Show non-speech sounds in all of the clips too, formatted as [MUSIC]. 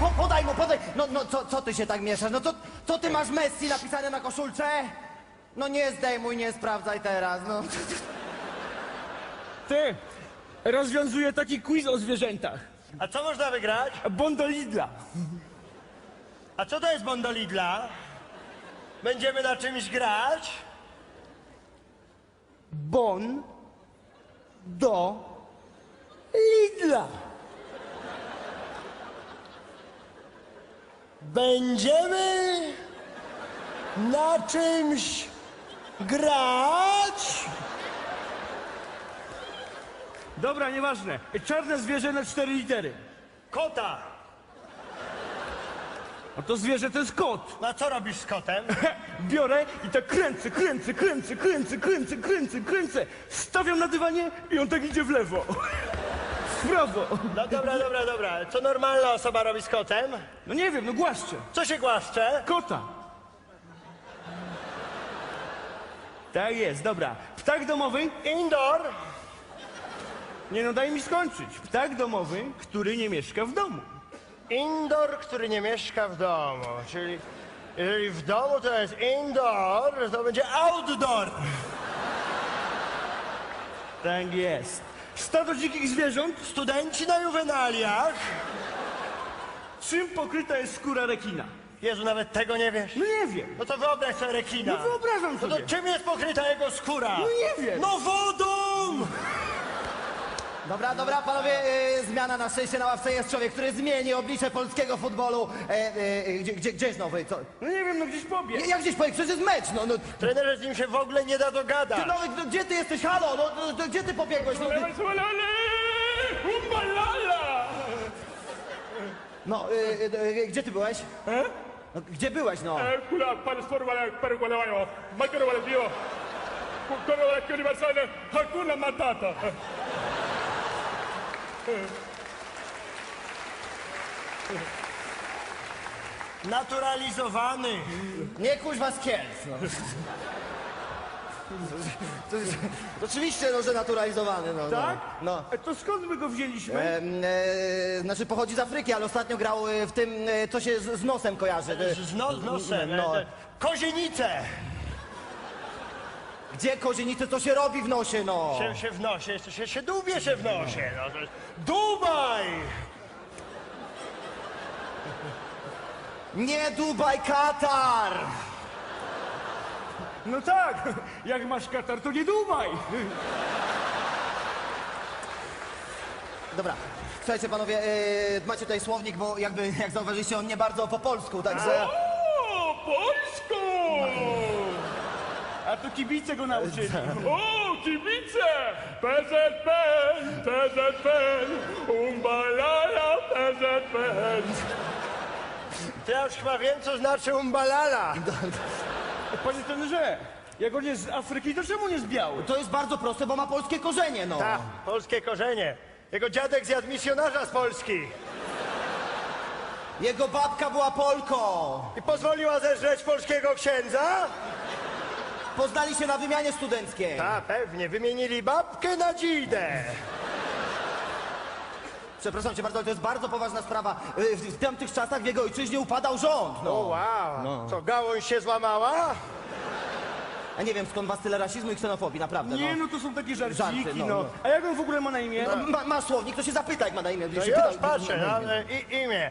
po, podaj mu, podaj. No, no co, co ty się tak mieszasz? No co, co ty masz Messi napisane na koszulce? No nie zdejmuj, nie sprawdzaj teraz, no. Ty, rozwiązuję taki quiz o zwierzętach. A co można wygrać? Bondo Lidla. A co to jest Bondo Lidla? Będziemy na czymś grać? Bon do Lidla. Będziemy na czymś grać? Dobra, nieważne. Czarne zwierzę na cztery litery. Kota. A to zwierzę to jest kot. No a co robisz z kotem? [LAUGHS] Biorę i tak kręcę, kręcę, kręcę, kręcę, kręcę, kręcę, kręcę. Stawiam na dywanie i on tak idzie w lewo. [LAUGHS] W prawo. No dobra, dobra, dobra. Co normalna osoba robi z kotem? No nie wiem, no głaszczę. Co się głaszcze? Kota. Tak jest, dobra. Ptak domowy? Indoor. Nie no, daj mi skończyć. Ptak domowy, który nie mieszka w domu. Indoor, który nie mieszka w domu. Czyli jeżeli w domu to jest indoor, to będzie outdoor. Tak jest. Stado dzikich zwierząt, Studenci na juwenaliach. czym pokryta jest skóra rekina? Jezu, nawet tego nie wiesz. No nie wiem. No to wyobraź sobie rekina. No wyobrażam No sobie. to czym jest pokryta jego skóra? No nie wiem. No wodą! Dobra, dobra, panowie, e, zmiana na szczęście na ławce jest człowiek, który zmieni oblicze polskiego futbolu. E, e, gdzie, gdzie, gdzie jest nowy? Co? No nie wiem, no gdzieś pobiegł. Jak gdzieś powiedz, przecież jest mecz, no, no. Trenerze z nim się w ogóle nie da dogadać. Ty, nowy, no, gdzie ty jesteś? Halo, no, no, no gdzie ty pobiegłeś? No, ty, Umbalala! no e, e, gdzie ty byłeś? No, gdzie byłeś, no? Kula pansor wala pergola wala makero wala dio. Kukoro wala kioli basane hakuna matata. Naturalizowany. Nie kuźwa z Kielc, no. To jest, oczywiście, no, że naturalizowany, no. Tak? No. E, To skąd my go wzięliśmy? Em, e, znaczy pochodzi z Afryki, ale ostatnio grał e, w tym, e, co się z, z nosem kojarzy. E, Z, no, nosem. No. e, Kozienice Gdzie kozienice, co się robi w nosie, no? się, się w nosie, to się, się dłubie się w nosie. No, to jest Dubaj! Nie Dubaj, Katar! No tak, jak masz katar, to nie dumaj. Dobra, słuchajcie panowie, e, macie tutaj słownik, bo jakby, jak zauważyliście, on nie bardzo po polsku, także... O, Polsko! A to kibice go nauczyli. [LAUGHS] O, kibice! PZPN, PZPN, umbalala, PZPN. To ja już chyba wiem, co znaczy umbalala. Panie trenerze, jak on jest z Afryki, to czemu nie z biały? To jest bardzo proste, bo ma polskie korzenie, no. Tak, polskie korzenie. Jego dziadek zjadł misjonarza z Polski Jego babka była Polką. i pozwoliła zeżreć polskiego księdza? Poznali się na wymianie studenckiej. Tak, pewnie. Wymienili babkę na dzidę. Przepraszam cię bardzo, ale to jest bardzo poważna sprawa. E, W, w tamtych czasach w jego ojczyźnie upadał rząd, O, no. wow. Co, gałąź się złamała? Ja nie wiem, skąd was tyle rasizmu i ksenofobii, naprawdę, Nie, no. no to są takie żarciki, Żarty, no, no. no. A jak on w ogóle ma na imię? No, ma, ma słownik, to się zapyta, jak ma na imię. No się już patrzę, no, ale i, imię.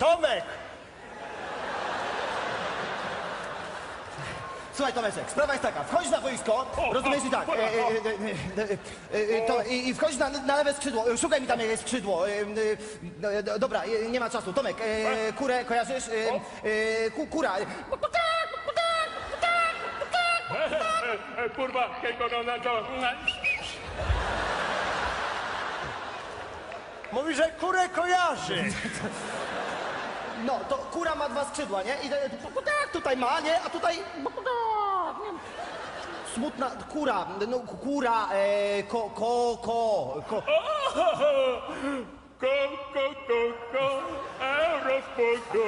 Tomek! Słuchaj, Tomeczek, sprawa jest taka. Wchodzisz na boisko, rozumiesz i tak. E, e, e, e, e, to, i, I wchodzisz na, na lewe skrzydło. E, Szukaj mi tam jakieś skrzydło. E, e, e, dobra, e, nie ma czasu. Tomek, e, kurę kojarzysz? E, e, ku, kura. Kurwa, corona to... Mówi, że kurę kojarzy. [LAUGHS] No, to kura ma dwa skrzydła, nie? I to tak tutaj ma, nie? A tutaj... tak? Smutna kura, no kura, e, ko, ko, ko, ko. Ko, ko, ko, ko, Eurospoko.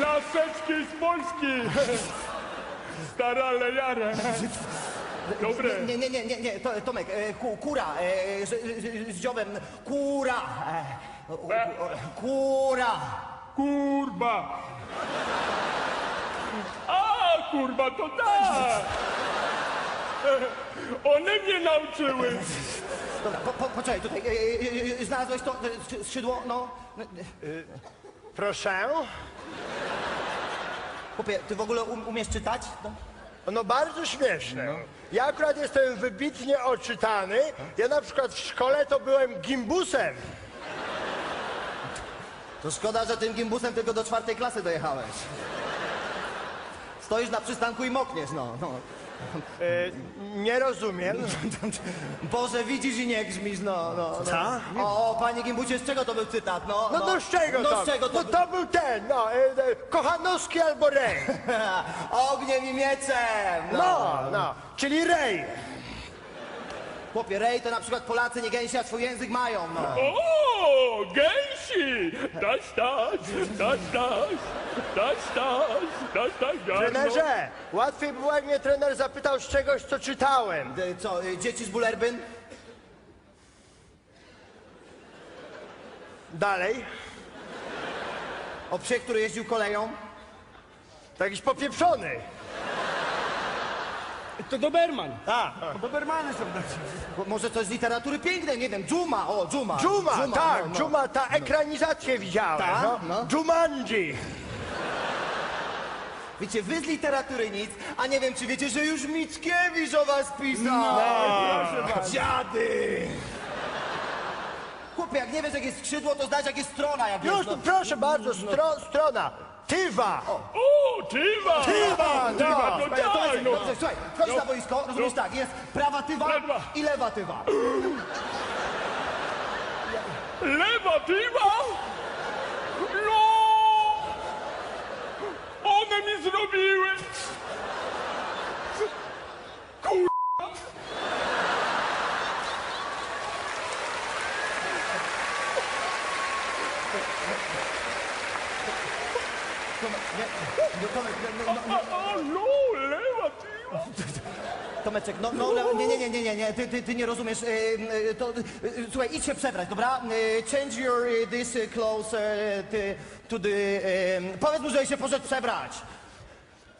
Laseczki z Polski. Stara ale jara. Dobre. Nie, nie, nie, nie, nie, to, Tomek, e, ku, kura, e, z, z, z dziobem, kura, e, o, o, kura. Kurba. A, kurba, to tak. One mnie nauczyły. Dobra, po, po, poczekaj, tutaj, e, e, e, znalazłeś to e, skrzydło, no. Proszę. Chłopie, ty w ogóle um, umiesz czytać? No. No bardzo śmieszne. Ja akurat jestem wybitnie oczytany. Ja na przykład w szkole to byłem gimbusem. To szkoda, że tym gimbusem tylko do czwartej klasy dojechałeś. Stoisz na przystanku i mokniesz, no. no. E, nie rozumiem. [LAUGHS] Boże, widzisz i nie grzmisz, no, no. no. Co? O, o, panie Gimbusie, z czego to był cytat, no? No, no z czego no, to? z czego to No to był ten, no, e, e, Kochanowski albo Rej. [LAUGHS] Ogniem i mieczem! No, no, czyli Rej. Chłopie, rej to na przykład Polacy nie gęsi, a swój język mają, no. O, o, gęsi! Dać, dać, dać, dać, dać, dać, dać, dać, Trenerze, łatwiej by jak mnie trener zapytał z czegoś, co czytałem. D- Co, y, dzieci z bulerbyn? Dalej, O psie, który jeździł koleją? to jakiś popieprzony. To Doberman. A, Dobermany są takie. Bo Może coś z literatury pięknej, nie wiem, Dżuma, o, Dżuma. Dżuma, tak, no, no. Dżuma, ta ekranizację widziałem. Tak, no. no. Jumanji. Wiecie, wy z literatury nic, a nie wiem, czy wiecie, że już Mickiewicz o was pisał. No. Dziady! Chłopie, jak nie wiesz, jak jest skrzydło, to znać, jak jest strona, jak Już no. proszę bardzo, stro, strona. Tywa. O, tywa! Tywa, no. Tywa, no Panie tak, Tomeczek, no. dobrze, słuchaj, No. na boisko, rozumiesz No. tak, jest prawa tywa Lewa. i lewa tywa. Lewa tywa? No! One mi zrobiły! Kur... Tomek, nie, no, Tomek, no, no, no, A, a, no, lewa tywa! Tomeczek, no, no, no, nie, nie, nie, nie, nie, nie, ty, ty, ty nie rozumiesz, y, y, to, y, słuchaj, idź się przebrać, dobra? Y, change your, y, this y, clothes y, ty, to the, y, powiedz mu, że się poszedł przebrać.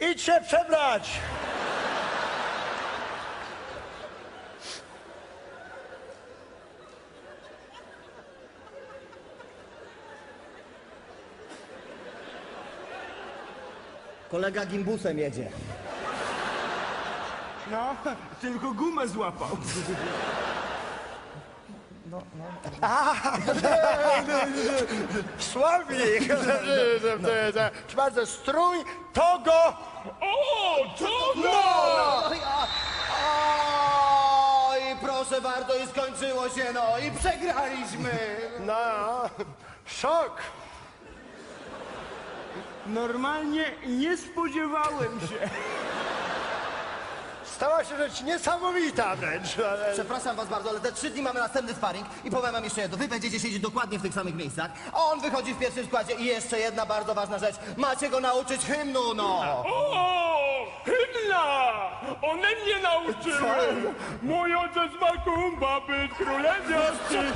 Idź się przebrać. Kolega gimbusem jedzie. No, tylko gumę złapał. Słownik. Proszę [LAUGHS] bardzo, strój, togo. O, to no! Oj, a- Oj, proszę bardzo, i skończyło się, no, i przegraliśmy. No, szok. Normalnie nie spodziewałem się. Stała się rzecz niesamowita wręcz. ale- Przepraszam was bardzo, ale za trzy dni mamy następny sparring i powiem wam jeszcze jedno. Wy będziecie siedzieć dokładnie w tych samych miejscach, a on wychodzi w pierwszym składzie i jeszcze jedna bardzo ważna rzecz. Macie go nauczyć hymnu, no! O, hymna! One mnie nauczyły! Mój ojciec ma kumba być królem wiosny!